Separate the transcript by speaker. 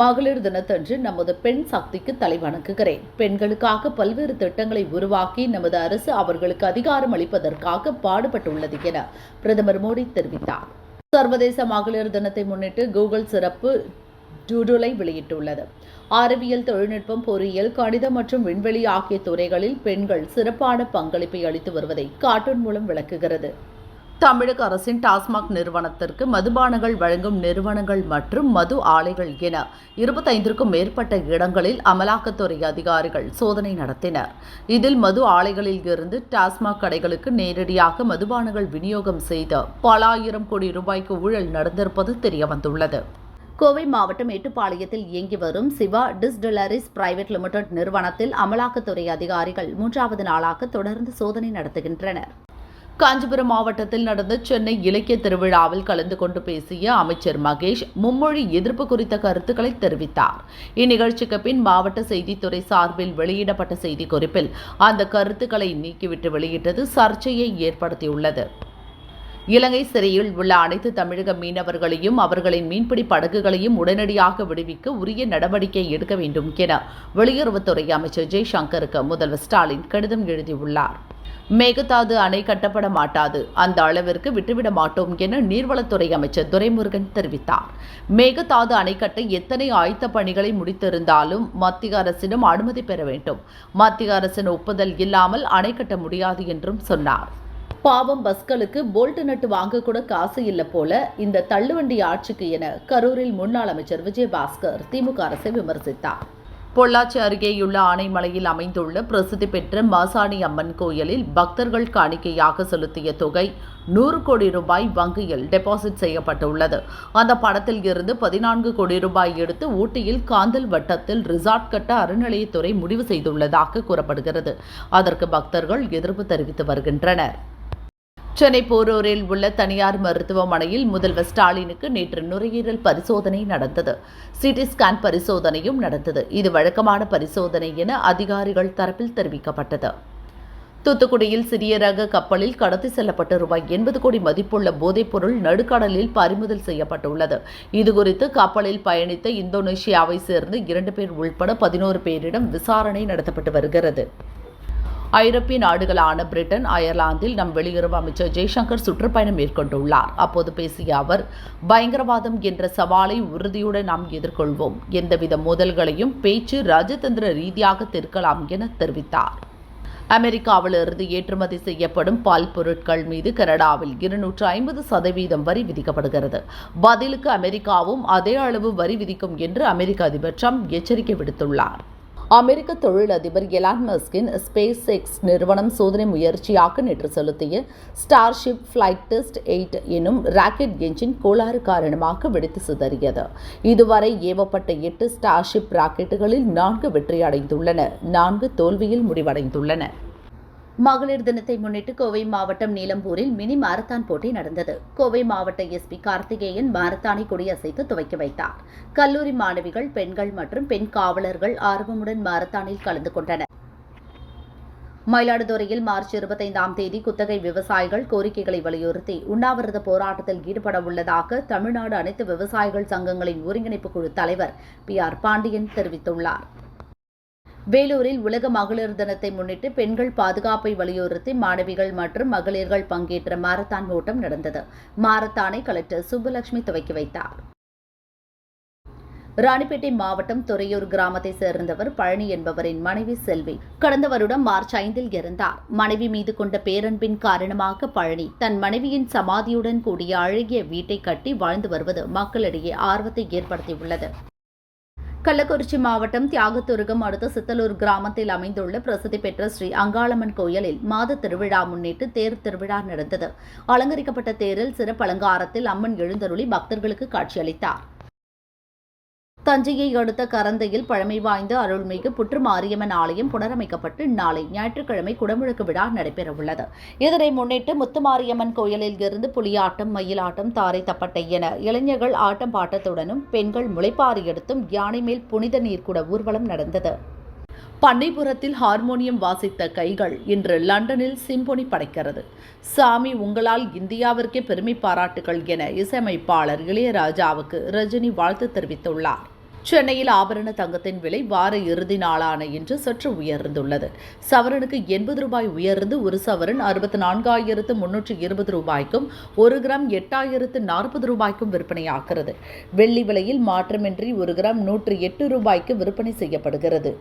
Speaker 1: மகளிர் தினத்தன்று நமது பெண் சக்திக்கு தலைவணங்குகிறேன் பெண்களுக்காக பல்வேறு திட்டங்களை உருவாக்கி நமது அரசு அவர்களுக்கு அதிகாரம் அளிப்பதற்காக பாடுபட்டுள்ளது என பிரதமர் மோடி தெரிவித்தார். சர்வதேச மகளிர் தினத்தை முன்னிட்டு கூகுள் சிறப்பு டூடுலை வெளியிட்டுள்ளது. அறிவியல் தொழில்நுட்பம் பொறியியல் கணிதம் மற்றும் விண்வெளி ஆகிய துறைகளில் பெண்கள் சிறப்பான பங்களிப்பை அளித்து வருவதை கார்ட்டூன் மூலம் விளக்குகிறது. தமிழக அரசின் டாஸ்மாக் நிறுவனத்திற்கு மதுபானங்கள் வழங்கும் நிறுவனங்கள் மற்றும் மது ஆலைகள் என இருபத்தைந்திற்கும் மேற்பட்ட இடங்களில் அமலாக்கத்துறை அதிகாரிகள் சோதனை நடத்தினர். இதில் மது ஆலைகளில் இருந்து டாஸ்மாக் கடைகளுக்கு நேரடியாக மதுபானங்கள் விநியோகம் செய்த பல ஆயிரம் கோடி ரூபாய்க்கு ஊழல் நடந்திருப்பது தெரியவந்துள்ளது. கோவை மாவட்டம் மேட்டுப்பாளையத்தில் இயங்கி வரும் சிவா டிஸ்டிலரிஸ் பிரைவேட் லிமிடெட் நிறுவனத்தில் அமலாக்கத்துறை அதிகாரிகள் மூன்றாவது நாளாக தொடர்ந்து சோதனை நடத்துகின்றனர். காஞ்சிபுரம் மாவட்டத்தில் நடந்த சென்னை இலக்கிய திருவிழாவில் கலந்து கொண்டு பேசிய அமைச்சர் மகேஷ் மும்மொழி எதிர்ப்பு குறித்த கருத்துக்களை தெரிவித்தார். இந்நிகழ்ச்சிக்கு பின் மாவட்ட செய்தித்துறை சார்பில் வெளியிடப்பட்ட செய்திக்குறிப்பில் அந்த கருத்துக்களை நீக்கிவிட்டு வெளியிட்டது சர்ச்சையை ஏற்படுத்தியுள்ளது. இலங்கை சிறையில் உள்ள அனைத்து தமிழக மீனவர்களையும் அவர்களின் மீன்பிடி படகுகளையும் உடனடியாக விடுவிக்க உரிய நடவடிக்கை எடுக்க வேண்டும் என வெளியுறவுத்துறை அமைச்சர் ஜெய்சங்கருக்கு முதல்வர் ஸ்டாலின் கடிதம் எழுதியுள்ளார். மேகதாது அணை கட்டப்பட மாட்டாது. அந்த அளவிற்கு விட்டுவிட மாட்டோம் என நீர்வளத்துறை அமைச்சர் துரைமுருகன் தெரிவித்தார். மேகதாது அணை கட்ட எத்தனை ஆயத்த பணிகளை முடித்திருந்தாலும் மத்திய அரசிடம் அனுமதி பெற வேண்டும். மத்திய அரசின் ஒப்புதல் இல்லாமல் அணை கட்ட முடியாது என்றும் சொன்னார். பாவம் பஸ்களுக்கு போல்ட் நட்டு வாங்க கூட காசு இல்லை போல இந்த தள்ளுவண்டி ஆட்சிக்கு என கரூரில் முன்னாள் அமைச்சர் விஜயபாஸ்கர் திமுக அரசை விமர்சித்தார். பொள்ளாச்சி அருகேயுள்ள ஆனைமலையில் அமைந்துள்ள பிரசித்தி பெற்ற மாசாணி அம்மன் கோயிலில் பக்தர்கள் காணிக்கையாக செலுத்திய தொகை நூறு கோடி ரூபாய் வங்கியில் டெபாசிட் செய்யப்பட்டுள்ளது. அந்த பணத்தில் இருந்து பதினான்கு கோடி ரூபாய் எடுத்து ஊட்டியில் காந்தல் வட்டத்தில் ரிசார்ட் கட்ட அறநிலையத்துறை முடிவு செய்துள்ளதாக கூறப்படுகிறது. அதற்கு பக்தர்கள் எதிர்ப்பு தெரிவித்து வருகின்றனர். சென்னை போரூரில் உள்ள தனியார் மருத்துவமனையில் முதல்வர் ஸ்டாலினுக்கு நேற்று நுரையீரல் பரிசோதனை நடந்தது. சிடி ஸ்கேன் பரிசோதனையும் நடந்தது. இது வழக்கமான பரிசோதனை என அதிகாரிகள் தரப்பில் தெரிவிக்கப்பட்டது. தூத்துக்குடியில் சிறிய ரக கப்பலில் கடத்தி செல்லப்பட்ட ரூபாய் எண்பது கோடி மதிப்புள்ள போதைப்பொருள் நடுக்கடலில் பறிமுதல் செய்யப்பட்டுள்ளது. இதுகுறித்து கப்பலில் பயணித்த இந்தோனேஷியாவை சேர்ந்த இரண்டு பேர் உள்பட பதினோரு பேரிடம் விசாரணை நடத்தப்பட்டு வருகிறது. ஐரோப்பிய நாடுகளான பிரிட்டன் அயர்லாந்தில் நம் வெளியுறவு அமைச்சர் ஜெய்சங்கர் சுற்றுப்பயணம் மேற்கொண்டுள்ளார். அப்போது பேசிய அவர் பயங்கரவாதம் என்ற சவாலை உறுதியுடன் நாம் எதிர்கொள்வோம். எந்தவித மோதல்களையும் பேச்சு ராஜதந்திர ரீதியாக தீர்க்கலாம் என தெரிவித்தார். அமெரிக்காவிலிருந்து ஏற்றுமதி செய்யப்படும் பால் பொருட்கள் மீது கனடாவில் இருநூற்று ஐம்பது சதவீதம் வரி விதிக்கப்படுகிறது. பதிலுக்கு அமெரிக்காவும் அதே அளவு வரி விதிக்கும் என்று அமெரிக்க அதிபர் ட்ரம்ப் எச்சரிக்கை விடுத்துள்ளார். அமெரிக்க தொழிலதிபர் எலான் மஸ்கின் ஸ்பேஸ் எக்ஸ் நிறுவனம் சோதனை முயற்சியாக நேற்று செலுத்திய ஸ்டார்ஷிப் ஃப்ளைட் டெஸ்ட் எயிட் எனும் ராக்கெட் என்ஜின் கோளாறு காரணமாக வெடித்து சிதறியது. இதுவரை ஏவப்பட்ட எட்டு ஸ்டார்ஷிப் ராக்கெட்டுகளில் நான்கு வெற்றியடைந்துள்ளன. நான்கு தோல்வியில் முடிவடைந்துள்ளன. மகளிர் தினத்தை முன்னிட்டு கோவை மாவட்டம் நீலம்பூரில் மினி மாரத்தான் போட்டி நடந்தது. கோவை மாவட்ட எஸ்பி கார்த்திகேயன் மாரத்தானை கொடியசைத்து துவக்கி வைத்தார். கல்லூரி மாணவிகள் பெண்கள் மற்றும் பெண் காவலர்கள் ஆர்வமுடன் மாரத்தானில் கலந்து கொண்டனர். மயிலாடுதுறையில் மார்ச் இருபத்தைந்தாம் தேதி குத்தகை விவசாயிகள் கோரிக்கைகளை வலியுறுத்தி உண்ணாவிரத போராட்டத்தில் ஈடுபட உள்ளதாக தமிழ்நாடு அனைத்து விவசாயிகள் சங்கங்களின் ஒருங்கிணைப்பு குழு தலைவர் பி ஆர் பாண்டியன் தெரிவித்துள்ளார். வேலூரில் உலக மகளிர் தினத்தை முன்னிட்டு பெண்கள் பாதுகாப்பை வலியுறுத்தி மாணவிகள் மற்றும் மகளிர்கள் பங்கேற்ற மாரத்தான் ஓட்டம் நடந்தது. மாரத்தானை கலெக்டர் சுப்புலட்சுமி துவக்கி வைத்தார். ராணிப்பேட்டை மாவட்டம் துறையூர் கிராமத்தை சேர்ந்தவர் பழனி என்பவரின் மனைவி செல்வி கடந்த வருடம் மார்ச் ஐந்தில் இறந்தார். மனைவி மீது கொண்ட பேரன்பின் காரணமாக பழனி தன் மனைவியின் சமாதியுடன் கூடிய அழகிய வீட்டை கட்டி வாழ்ந்து வருவது மக்களிடையே ஆர்வத்தை ஏற்படுத்தியுள்ளது. கள்ளக்குறிச்சி மாவட்டம் தியாகத்துருகம் அடுத்த சித்தலூர் கிராமத்தில் அமைந்துள்ள பிரசித்தி பெற்ற ஸ்ரீ அங்காளம்மன் கோயிலில் மாத திருவிழா முன்னிட்டு தேர் திருவிழா நடந்தது. அலங்கரிக்கப்பட்ட தேரில் சிறப்பு அலங்காரத்தில் அம்மன் எழுந்தருளி பக்தர்களுக்கு காட்சியளித்தார். தஞ்சையை அடுத்த கரந்தையில் பழமை வாய்ந்த அருள்மிகு புற்று மாரியம்மன் ஆலயம் புனரமைக்கப்பட்டு நாளை ஞாயிற்றுக்கிழமை குடமுழுக்கு விழா நடைபெறவுள்ளது. இதனை முன்னிட்டு முத்துமாரியம்மன் கோயிலில் இருந்து புலியாட்டம் மயிலாட்டம் தாரை தப்பட்டை என இளைஞர்கள் ஆட்டம் பாட்டத்துடனும் பெண்கள் முளைப்பாரி எடுத்தும் யானை மேல் புனித நீர்க்குட ஊர்வலம் நடந்தது. பண்ணைபுரத்தில் ஹார்மோனியம் வாசித்த கைகள் இன்று லண்டனில் சிம்பொனி படைக்கிறது. சாமி உங்களால் இந்தியாவிற்கே பெருமை பாராட்டுகள் என இசையமைப்பாளர் இளையராஜாவுக்கு ரஜினி வாழ்த்து தெரிவித்துள்ளார். சென்னையில் ஆபரண தங்கத்தின் விலை வார இறுதி நாளான இன்று சற்று உயர்ந்துள்ளது. சவரனுக்கு எண்பது ரூபாய் உயர்ந்து ஒரு சவரன் அறுபத்தி நான்காயிரத்து முன்னூற்று இருபது ரூபாய்க்கும் ஒரு கிராம் எட்டாயிரத்து நாற்பது ரூபாய்க்கும் விற்பனையாகிறது. வெள்ளி விலையில் மாற்றமின்றி ஒரு கிராம் நூற்று எட்டு ரூபாய்க்கு விற்பனை செய்யப்படுகிறது.